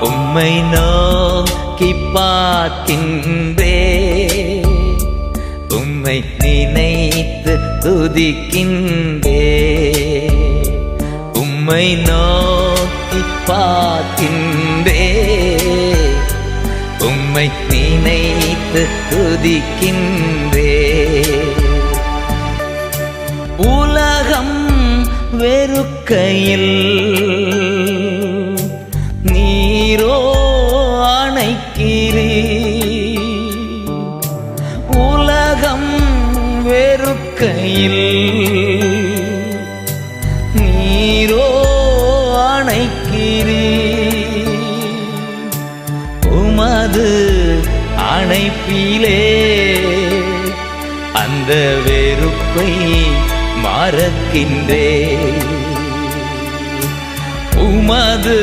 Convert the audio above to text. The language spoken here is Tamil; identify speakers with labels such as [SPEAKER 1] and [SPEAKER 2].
[SPEAKER 1] உம்மை நோக்கி பார்க்கின்றே. உம்மை நினைத்து துதிக்கின்றே. உம்மை நோக்கி பார்க்கின்றே. உம்மை நினைத்து துதிக்கின்றே. உலகம் வெறுக்கையில் நீரோ அணைக்கிறீ? உலகம் வெறுக்கையில் நீரோ அணைக்கிறீ? உமது அணைப்பிலே அந்த வெறுப்பை மறக்கின்றே உமது